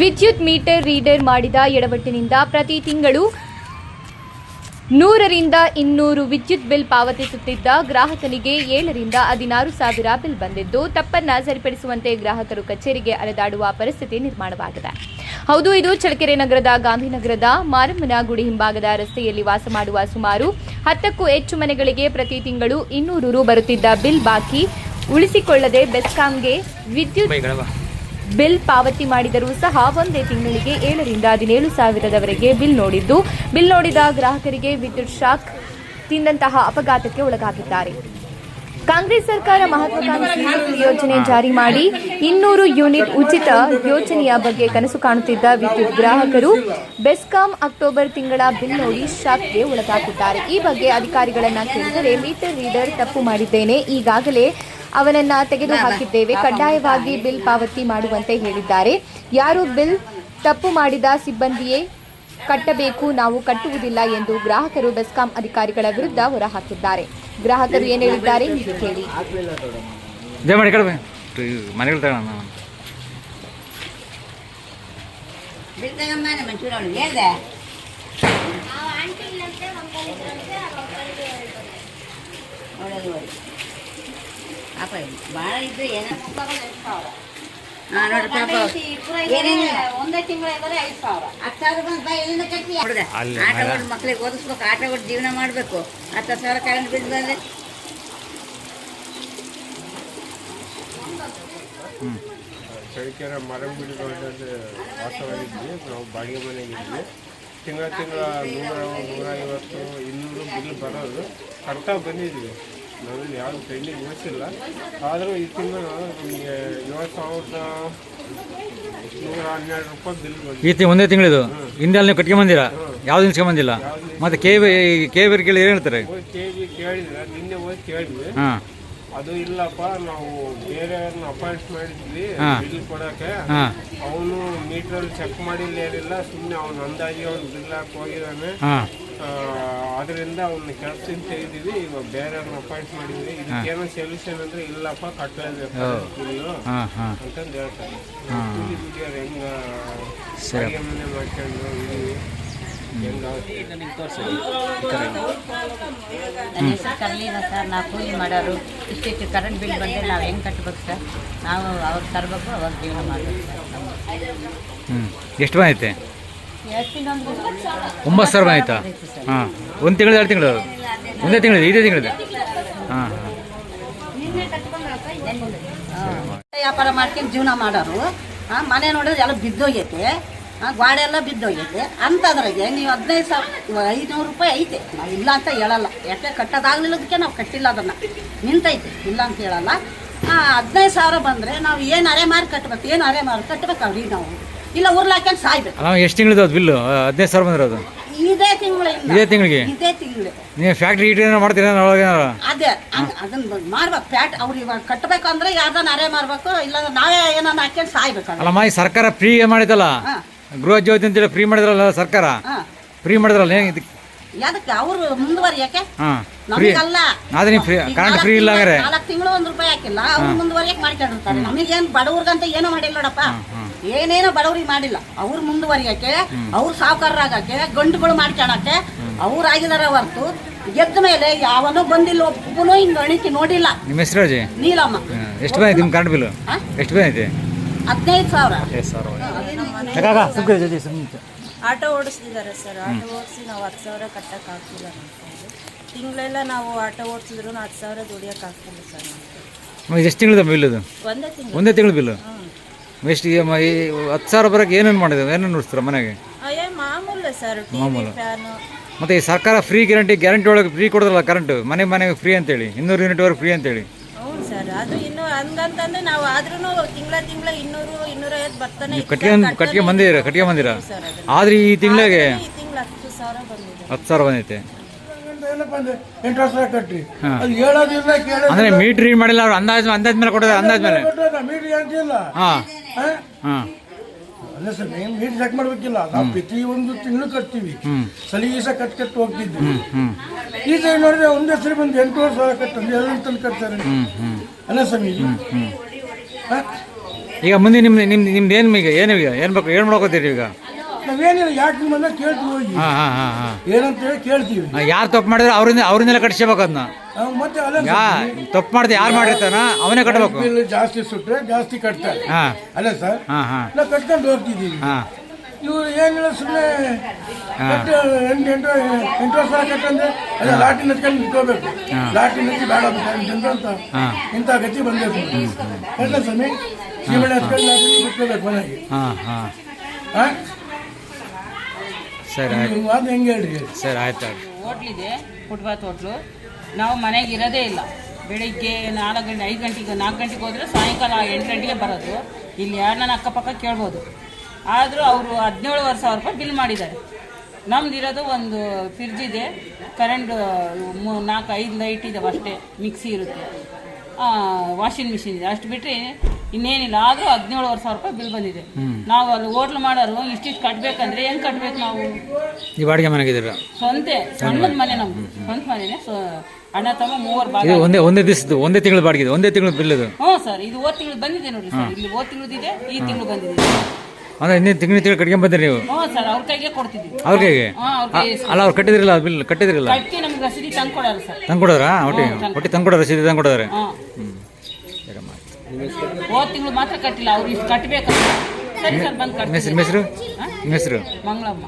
ವಿದ್ಯುತ್ metre reader ಮಾಡಿದ ಎಡವಟ್ಟಿನಿಂದ ಪ್ರತಿ ತಿಂಗಳು ನೂರರಿಂದ ಇನ್ನೂರು ವಿದ್ಯುತ್ ಬಿಲ್ ಪಾವತಿಸುತ್ತಿದ್ದ ಗ್ರಾಹಕನಿಗೆ ಏಳರಿಂದ ಹದಿನಾರು ಸಾವಿರ ಬಿಲ್ ಬಂದಿದ್ದು, ತಪ್ಪನ್ನ ಸರಿಪಡಿಸುವಂತೆ ಗ್ರಾಹಕರು ಕಚೇರಿಗೆ ಅಲೆದಾಡುವ ಪರಿಸ್ಥಿತಿ ನಿರ್ಮಾಣವಾಗಿದೆ. ಹೌದು, ಇದು ಚಳ್ಳಕೆರೆ ನಗರದ, ಗಾಂಧಿನಗರದ ಮಾರಮ್ಮನ ಗುಡಿ ಹಿಂಭಾಗದ ರಸ್ತೆಯಲ್ಲಿ ವಾಸ ಮಾಡುವ ಸುಮಾರು ಹತ್ತಕ್ಕೂ ಹೆಚ್ಚು ಮನೆಗಳಿಗೆ ಪ್ರತಿ ತಿಂಗಳು ಇನ್ನೂರು ರು ಬರುತ್ತಿದ್ದ ಬಿಲ್ ಬಾಕಿ ಉಳಿಸಿಕೊಳ್ಳದೆ ಬೆಸ್ಕಾಂಗೆ ವಿದ್ಯುತ್ ಬಿಲ್ ಪಾವತಿ ಮಾಡಿದರೂ ಸಹ ಒಂದೇ ತಿಂಗಳಿಗೆ ಏಳರಿಂದ ಹದಿನೇಳು ಸಾವಿರದವರೆಗೆ ಬಿಲ್ ನೋಡಿದ್ದು. ಬಿಲ್ ನೋಡಿದ ಗ್ರಾಹಕರಿಗೆ ವಿದ್ಯುತ್ ಶಾಕ್ ತಿಂದಂತಹ ಅಪಘಾತಕ್ಕೆ ಒಳಗಾಗಿದ್ದಾರೆ. ಕಾಂಗ್ರೆಸ್ ಸರ್ಕಾರ ಮಹತ್ವಾಕಾಂಕ್ಷಿ ಯೋಜನೆ ಜಾರಿ ಮಾಡಿ ಇನ್ನೂರು ಯೂನಿಟ್ ಉಚಿತ ಯೋಜನೆಯ ಬಗ್ಗೆ ಕನಸು ಕಾಣುತ್ತಿದ್ದ ವಿದ್ಯುತ್ ಗ್ರಾಹಕರು ಬೆಸ್ಕಾಂ ಅಕ್ಟೋಬರ್ ತಿಂಗಳ ಬಿಲ್ ನೋಡಿ ಶಾಕ್ಗೆ ಒಳಗಾಗಿದ್ದಾರೆ. ಈ ಬಗ್ಗೆ ಅಧಿಕಾರಿಗಳನ್ನು ಕೇಳಿದರೆ ಮೀಟರ್ ರೀಡರ್ ತಪ್ಪು ಮಾಡಿದ್ದೇನೆ. ಈಗಾಗಲೇ ಅವನನ್ನ ತೆಗೆದು ಹಾಕಿದ್ದೇವೆ. ಕಡ್ಡಾಯವಾಗಿ ಬಿಲ್ ಪಾವತಿ ಮಾಡುವಂತೆ ಹೇಳಿದ್ದಾರೆ. ಯಾರು ಬಿಲ್ ತಪ್ಪು ಮಾಡಿದ ಸಿಬ್ಬಂದಿಯೇ ಕಟ್ಟಬೇಕು ನಾವು ಕಟ್ಟುವುದಿಲ್ಲ ಎಂದು ಗ್ರಾಹಕರು ಬೆಸ್ಕಾಂ ಅಧಿಕಾರಿಗಳ ವಿರುದ್ಧ ಹೊರಹಾಕಿದ್ದಾರೆ. ಗ್ರಾಹಕರು ಏನು ಹೇಳಿದ್ದಾರೆ ಹೇಳಿ ಕೇಳಿ. ಜಯ ಪಾಪ ಭಾಳ ಇದ್ರೆ ಏನೋ ಹಾಂ ನೋಡ್ರಿ ಪಾಪ. ಏನೇನು? ಒಂದೇ ತಿಂಗಳು ಇದ್ದಾರೆ ಐದು ಸಾವಿರ. ಹತ್ತು ಸಾವಿರ ಬಂದು ಬಾ ಎಲ್ಲಿಂದ ಕಟ್ಟಿ. ಹುಡುಗ ಅಲ್ಲಿ ಆಟ ಮರ- ಓಡಿ ಮಕ್ಳಿಗೆ ಓದಿಸ್ಬೇಕು ಆಟ ಕೊಟ್ಟು ಜೀವನ ಮಾಡಬೇಕು. ಹತ್ತು ಸಾವಿರ ಕರೆಂಟ್ ಬಿಲ್ ಬಂದರೆ. ಚಳಿಕೆರೆ ಮರಂ ರೋಡಲ್ಲಿ ವಾಸವಾಗಿದ್ವಿ ನಾವು ಬಾಡಿಗೆ ಮನೆಗಿದ್ವಿ ತಿಂಗಳ ತಿಂಗಳ ನೂರ ನೂರೈವತ್ತು ಇನ್ನೂರು ಬಿಲ್ ಬರೋದು. ಕಟ್ತಾ ಬಂದಿದ್ವಿ. ನಾವೇನು ಯಾರು ಕೈಲಿ ಉಳಿಸಿಲ್ಲ. ಆದರೂ ಈ ತಿಂಗಳು ನಮಗೆ ಏಳು ಸಾವಿರದ ನೂರ ಹನ್ನೆರಡು ರೂಪಾಯಿ ಬಿಲ್ ಬಂದಿದೆ. ಈ ತಿಂಗ್ ಒಂದೇ ತಿಂಗಳಿದು? ಹಿಂದೆ ಅಲ್ಲಿ ನೀವು ಕಟ್ಕೊಂಬಂದಿರ ಯಾವ್ದು ಬಂದಿಲ್ಲ? ಮತ್ತೆ ಕೆ ಕೆ ಬಿ ಕೇಳಿ ಏನು ಹೇಳ್ತಾರೆ? ಹೋಗಿ ಕೇಳಿ ಕೇಳಿದ್ರೆ ನಿನ್ನೆ ಹೋಗಿ ಕೇಳಿದ್ವಿ. ಹಾಂ. ಅದು ಇಲ್ಲಪ್ಪ ನಾವು ಬೇರೆಯವ್ರನ್ನ ಅಪಾಯಿಂಟ್ ಮಾಡಿದ್ವಿ ಹಾ. ಬಿಲ್ ಕೊಡಕ್ಕೆ. ಹಾಂ. ಅವನು ಮೀಟ್ರಲ್ಲಿ ಚೆಕ್ ಮಾಡಿಲ್ಲ ಏನಿಲ್ಲ ಸುಮ್ಮನೆ ಅವನು ಅಂದಾಜಿ ಅವ್ನು ಬಿಲ್ ಹಾಕಿ ಹೋಗಿದ್ದಾನೆ. ಹಾಂ. ಅದರಿಂದ ಅವ್ನ ಕೆಲಸದಿಂದ ತೆಗೆದಿವಿ ಇವಾಗ ಬೇರೆಯವ್ರನ್ನ ಅಪಾಯಿಂಟ್ ಮಾಡಿದ್ವಿ ಇದಕ್ಕೇನೋ ಸೊಲ್ಯೂಷನ್ ಅಂದ್ರೆ ಇಲ್ಲಪ್ಪ ಕಟ್ಟಲೇಬೇಕು ಬಿಲ್ಲು ಹಾಂ ಹಾಂ. ಅಂತಂದು ಹೇಳ್ತಾರೆ. ಹೆಂಗೆ ಕೂಲಿ ದುಡಿಯೋರು ಹೆಂಗ ಸರಿ. ಅಡಿಗೆ ಮನೆ ಮಾಡ್ಕೊಂಡು ಇದೀವಿ ನನ್ನ ಹೆಸರು ಕರ್ಲಿನ ಸರ್ ನಾವು ಕೂಲಿ ಮಾಡೋರು. ಇಷ್ಟಿಷ್ಟು ಕರೆಂಟ್ ಬಿಲ್ ಬಂದರೆ ನಾವು ಹೆಂಗೆ ಕಟ್ಬೇಕು ಸರ್? ನಾವು ಅವ್ರು ತರಬೇಕು ಅವಾಗ ಜೀವನ ಮಾಡಬೇಕು ಸರ್. ಹ್ಞೂ ಎಷ್ಟು ಬಂದೈತೆ? ಒಂಬತ್ತು ಸಾವಿರ ಆಯ್ತಾ? ಹಾಂ. ಒಂದು ತಿಂಗಳು ಎರಡು ತಿಂಗಳು ಒಂದೇ ತಿಂಗಳಿದೆ ಇದೇ ತಿಂಗಳಿದೆ ಹಾಂ ಹಾಂ. ವ್ಯಾಪಾರ ಮಾಡ್ಕೊಂಡು ಜೀವನ ಮಾಡೋರು ಹಾಂ ಮನೆ ನೋಡಿದ್ರೆ ಎಲ್ಲ ಬಿದ್ದೋಗೈತೆ ಹಾಂ ಗ್ವಾಡೆ ಎಲ್ಲ ಬಿದ್ದೋಗೈತೆ. ಅಂಥದ್ರಾಗೆ ನೀವು ಹದಿನೈದು ಸಾವಿರ ಐದುನೂರು ರೂಪಾಯಿ ಐತೆ. ನಾವು ಇಲ್ಲ ಅಂತ ಹೇಳಲ್ಲ. ಯಾಕೆ ಕಟ್ಟೋದಾಗ್ಲಿಲ್ಲದಕ್ಕೆ ನಾವು ಕಟ್ಟಿಲ್ಲ ಅದನ್ನು. ನಿಂತೈತೆ. ಇಲ್ಲ ಅಂತ ಹೇಳಲ್ಲ. ಹದಿನೈದು ಸಾವಿರ ಬಂದರೆ ನಾವು ಏನು ಅರೆ ಮಾರು ಕಟ್ಬೇಕು, ಏನು ಅರೆ ಮಾರು ಕಟ್ಬೇಕು ಅವ್ರಿಗೆ ನಾವು. ಇಲ್ಲ ಉರ್ಲಾಕೊಂಡು ಸಾಯ್ಬೇಕು. ಅಲ್ಲ ಎಷ್ಟು ತಿಂಗಳಿದೆ ಅದು ಬಿಲ್ಲು? ಹದಿನೈದು ಸಾವಿರ ಬಂದಿರೋದು. ಇದೇ ತಿಂಗಳಿಂದ ಇದೇ ತಿಂಗಳಿಗೆ? ಇದೇ ತಿಂಗಳು. ನೀವು ಫ್ಯಾಕ್ಟ್ರಿ ಏನೋ ಮಾಡ್ತೀರಾ ಒಳಗೆ ಅದೇ ಅದನ್ನ ಮಾಡ್ಬೇಕು. ಪ್ಯಾಟ್ ಅವ್ರು ಇವಾಗ ಕಟ್ಟಬೇಕು ಅಂದ್ರೆ ಯಾರ್ದಾನ ಅರೆ ಮಾಡ್ಬೇಕು ಇಲ್ಲ ನಾವೇ ಏನನ್ನ ಹಾಕೊಂಡು ಸಾಯ್ಬೇಕು ಮಾ ಈ ಸರ್ಕಾರ ಫ್ರೀ ಮಾಡಿದಲ್ಲ ಹಾ. ಗೃಹ ಜ್ಯೋತಿ ಅಂತೇಳಿ ಫ್ರೀ ಮಾಡಿದ್ರಲ್ಲ ಸರ್ಕಾರ? ಹಾ. ಫ್ರೀ ಮಾಡಿದ್ರಲ್ಲ ಏನು ಇದಕ್ಕೆ ಯಾದಕ್ಕೆ ಅವ್ರು ಮುಂದುವರಿಯಕ್ಕೆ? ಹಾಂ ಫ್ರೀ ನಮಗಲ್ಲ ಆದ್ರೆ ನೀವು ಫ್ರೀ ಕರೆಂಟ್ ಫ್ರೀ ಇಲ್ಲ ಹಂಗಾರೆ ನಾಲ್ಕು ತಿಂಗಳು ಒಂದ್ ರೂಪಾಯಿ ಹಾಕಿಲ್ಲ. ಅವ್ರು ಮುಂದುವರಿಯಕ್ಕೆ ಮಾಡ್ಕೊಂಡಿರ್ತಾರೆ. ನಮಗೇನ್ ಬಡವ್ರಿಗಂತ ಏನೂ ಮಾಡಿಲ್ಲ ನೋಡಪ್ಪ. ಏನೇನೋ ಬಡವರಿಗೆ ಮಾಡಿಲ್ಲ. ಅವ್ರು ಮುಂದುವರಿಯಕ್ಕೆ ಅವ್ರು ಸಾವುಕಾರರಾಗಕ್ಕೆ ಗಂಟುಗಳು ಮಾಡ್ಕೊಳಕ್ಕೆ ಅವ್ರು ಆಗಿದಾರೆ ಹೊರ್ತು ಗೆದ್ದ ಮೇಲೆ ಯಾವನೋ ಬಂದಿಲ್ಲ ಒಬ್ಬನೋ ಹಿಂಗ್ ಗಣಿತಿ ನೋಡಿಲ್ಲ. ನಿಮ್ಮ ಹೆಸರು ಅಜಯ್? ನೀಲಮ್ಮ. ಎಷ್ಟು ಬಂದಿದೆ ನಿಮ್ಮ ಕರೆಂಟ್ ಬಿಲ್? ಎಷ್ಟು ಬಂದಿದೆ ಹದಿನೈದು ಸಾವಿರ. Auto ಓಡಿಸ್ತಿದ್ದಾರೆ sir. ಆಟೋ ಓಡಿಸಿ ನಾವು ಹತ್ತು ಸಾವಿರ ಕಟ್ಟೋಕ್ಕಾಗ್ತಿಲ್ಲ ತಿಂಗಳೆಲ್ಲ ನಾವು ಆಟೋ ಓಡಿಸಿದ್ರು ಹತ್ತು ಸಾವಿರ ದುಡಿಯೋಕ್ಕಾಗ್ತಿಲ್ಲ ಸರ್ ನಮ್ಗೆ. ಎಷ್ಟು ತಿಂಗಳದ ಬಿಲ್ ಇದು ಒಂದೇ ತಿಂಗಳು. ಒಂದೇ ತಿಂಗಳು ಬಿಲ್ಲು ಎಷ್ಟು ಈ ಮ- ಈ ಹತ್ತು ಸಾವಿರ ಬರೋಕ್ಕೆ ಏನೇನು ಮಾಡಿದ್ರು ಏನೇನು ಮನೆಗೆ? ಅಯ್ಯೋ ಮಾಮೂಲು ಸರ್ ಮಾಮೂಲು. ಫ್ಯಾನು ಮತ್ತು ಈ ಸರ್ಕಾರ ಫ್ರೀ ಗ್ಯಾರಂಟಿ ಗ್ಯಾರಂಟಿ ಒಳಗೆ ಫ್ರೀ ಕೊಡೋದಲ್ಲ ಕರೆಂಟ್ ಮನೆ ಮನೆಗೆ ಫ್ರೀ ಅಂತೇಳಿ ಇನ್ನೂರು ಯೂನಿಟ್ವರೆಗೆ ಫ್ರೀ ಅಂತೇಳಿ. ಹ್ಞೂ ಸರ್ ಅದು ಇನ್ನು ಹಂಗಂತಂದ್ರೆ ನಾವು ಆದ್ರೂ ತಿಂಗಳ ತಿಂಗಳ ಇನ್ನೂರು ಇನ್ನೂರೈವತ್ತು ಬರ್ತಾನೆ ನೀವು ಕಟ್ಕೊಂಡು ಕಟ್ಗೆ ಬಂದಿರ ಕಟ್ಗೆ ಬಂದಿರ ಸರ್ ಅದು. ಈ ತಿಂಗಳಿಗೆ? ಈ ತಿಂಗಳು ಹತ್ತು ಸಾವಿರ ಬಂದಿದೆ. ಹತ್ತು ಸಾವಿರ ಬಂದೈತೆ ಎಂಟು ವರ್ಷ ಕಟ್ಟಿ. ಅದು ಹೇಳೋದಿಲ್ಲ ಕೇಳೋದಿಲ್ಲ ಅಂದರೆ ಮೀಟ್ರ್ ರೀಡ್ ಮಾಡಿಲ್ಲ ಅವ್ರು ಅಂದಾಜು ಅಂದಾಜ್ ಮೇಲೆ ಕೊಡೋದು ಅಂದಾಜ್ ಮೇಲೆ. ಮೀಟರ್ ಅಂತಿಲ್ಲ. ಹಾಂ. ಹಾಂ. ಅಲ್ಲ ಸರ್ ಮೀಟರ್ ಚೆಕ್ ಮಾಡ್ಬೇಕಿಲ್ಲ. ನಾವು ಪ್ರತಿ ಒಂದು ತಿಂಗಳು ಕಟ್ತೀವಿ. ಸಲೀಸ ಕಟ್ ಕಟ್ ಹೋಗ್ತಿದ್ವಿ. ಈ ಸರಿ ನೋಡಿದ್ರೆ ಒಂದೇ ಸರಿ ಬಂದು ಎಂಟೂವರೆ ಸಾವಿರ ಕಟ್ಟಂದು ಎರಡು ತಂದು ಕಟ್ತಾರೆ. ಅಲ್ಲ ಸ್ವಾಮಿ? ಈಗ ಮುಂದೆ ನಿಮ್ಮ ನಿಮ್ಮ ನಿಮ್ದು ಏನು ಈಗ ಏನು ಈಗ ಏನು ಬೇಕು ಏನು ಮಾಡ್ಕೋತೀರಿ ಈಗ? ನಾವೇನಿಲ್ಲ ಯಾಕೆ ನಿಮ್ಮನ್ನ ಕೇಳ್ತೀವಿ ಹೋಗಿ? ಹಾಂ ಹಾಂ ಹಾಂ ಹಾಂ. ಏನಂತ ಹೇಳಿ ಕೇಳ್ತೀವಿ ಯಾರು ತಪ್ಪು ಮಾಡಿದ್ರೆ ಅವ್ರಿಂದ ಅವರಿಂದಲೇ ಕಟ್ಸ್ಬೇಕು ಅದನ್ನ ನಾವು ಮತ್ತೆ ಅಲ್ಲ ಯಾ ತಪ್ಪು ಮಾಡಿದ್ರೆ ಯಾರು ಮಾಡಿರ್ತಾನ ಅವನೇ ಕಟ್ಟಬೇಕು ಬಿಲ್ ಜಾಸ್ತಿ ಸುಟ್ರೆ ಜಾಸ್ತಿ ಕಟ್ತಾರೆ. ಹಾಂ. ಅಲ್ಲ ಸರ್? ಹಾಂ ಹಾಂ. ನಾವು ಕಟ್ಕೊಂಡು ಹೋಗ್ತಿದ್ದೀವಿ ಹಾಂ. ಇವ್ರು ಏನಿಲ್ಲ ಸುಮ್ಮನೆ ಕಟ್ಟು ಎಂಟು ಎಂಟು ಎಂಟು ವರ್ಷ ಕಟ್ಟಂದ್ರೆ ಅದೇ ಲಾಟಿ ನಚ್ಕೊಂಡು ನಿಂತ್ಕೋಬೇಕು. ಲಾಟಿ ನಚ್ಚಿ ಬೇಡ ಅಂತ ಅಂತ ಹಾಂ. ಇಂಥ ಗತಿ ಬಂದೈತೆ ಅಲ್ಲ ಸ್ವಾಮಿ ಸೀಮೆಣ್ಣೆ ಹತ್ಕೊಂಡು ಲಾಟಿ ಬಿಟ್ಕೋಬೇಕು ಮನೆಗೆ. ಹಾಂ ಹಾಂ. ಹಾಂ? ಸರಿ ಆಯ್ತು. ಹೆಂಗೆ ಹೇಳ್ರಿ? ಸರಿ ಆಯ್ತು ಆಯ್ತು ಹೋಟ್ಲಿದೆ ಫುಟ್ಬಾತ್ ಹೋಟ್ಲು. ನಾವು ಮನೆಗೆ ಇರೋದೇ ಇಲ್ಲ. ಬೆಳಿಗ್ಗೆ ನಾಲ್ಕು ಗಂಟೆ ಐದು ಗಂಟೆಗೆ ನಾಲ್ಕು ಗಂಟೆಗೆ ಹೋದರೆ ಸಾಯಂಕಾಲ ಎಂಟು ಗಂಟೆಗೆ ಬರೋದು. ಇಲ್ಲಿ ಯಾರನ್ನ ಅಕ್ಕಪಕ್ಕ ಕೇಳ್ಬೋದು. ಆದರೂ ಅವರು ಹದಿನೇಳುವರೆ ಸಾವಿರ ರೂಪಾಯಿ ಬಿಲ್ ಮಾಡಿದ್ದಾರೆ. ನಮ್ದು ಇರೋದು ಒಂದು ಫ್ರಿಜ್ ಇದೆ. ಕರೆಂಟ್ ಮೂ ನಾಲ್ಕು ಐದು ಲೈಟ್ ಇದೆ ಅಷ್ಟೇ ಮಿಕ್ಸಿ ಇರುತ್ತೆ. ವಾಷಿಂಗ್ ಮಿಷಿನ್ ಇದೆ. ಅಷ್ಟು ಬಿಟ್ಟರೆ ಇನ್ನೇನಿಲ್ಲ. ಆದರೂ ಹದಿನೇಳುವರೆ ಸಾವಿರ ರೂಪಾಯಿ ಬಿಲ್ ಬಂದಿದೆ. ನಾವು ಅಲ್ಲಿ ಹೋಟ್ಲ್ ಮಾಡೋರು ಇಷ್ಟಿಷ್ಟು ಕಟ್ಟಬೇಕಂದ್ರೆ ಹೆಂಗೆ ಕಟ್ಟಬೇಕು ನಾವು? ಈ ಬಾಡಿಗೆ ಮನೆಗಿದ್ದೀರ ಸ್ವಂತ ಸಣ್ಣದ ಮನೆ ನಮ್ದು. ಸ್ವಂತ ಮನೆನೇ. ಸೊ ಅಣ್ಣ ತಮ್ಮ ಮೂವರು ಭಾಗ ಇದು ಒಂದೇ ಒಂದೇ ದಿವಸದ್ದು ಒಂದೇ ತಿಂಗಳು ಬಾಡಿಗೆ ಇದೆ ಒಂದೇ ತಿಂಗಳು ಬಿಲ್ ಇದು. ಹ್ಞೂ ಸರ್ ಇದು ಹೋದ ತಿಂಗಳು ಬಂದಿದೆ ನೋಡಿ ಸರ್. ಇಲ್ಲಿ ಹೋದ ಇದೆ ಈ ತಿಂಗಳು ಬಂದಿದೆ. ಅಂದ್ರೆ ಇನ್ನೇನು ತಿಂಗಳು ತಿಂಗಳು ಕಟ್ಕೊಂಡ್ ಬಂದಿರಿ ನೀವು? ಹ್ಞೂ ಸರ್ ಅವ್ರ ಕೈಗೆ ಕೊಡ್ತಿದ್ವಿ. ಅವ್ರ ಕೈಗೆ ಹಾಂ ಅವ್ರ ಕೈ ಅಲ್ಲ ಅವ್ರು ಕಟ್ಟಿದ್ರಿಲ್ಲ ಬಿಲ್ ಕಟ್ಟಿದ್ರಿಲ್ಲ? ಕಟ್ಟಿ ನಮ್ಗೆ ರಸೀದಿ ತಂದು ಕೊಡಲ್ಲ ಸರ್. ಒಟ್ಟಿ ಒಟ್ಟಿ ತಂದು ಕೊಡೋರು. ರಸೀದಿ ತಂದು ಕೊಡೋರೆ? ಹಾಂ ಹೋದ ತಿಂಗಳು ಮಾತ್ರ ಕಟ್ಟಿಲ್ಲ ಅವ್ರು ಇಷ್ಟು ಕಟ್ಟಬೇಕು ಸರಿ ಸರ್ ಬಂದು ನಿಮ್ಮ ಹೆಸರು ಕಟ್ಟಿ ನಿಮ್ಮ ಹೆಸರು? ಮಂಗಳಮ್ಮ.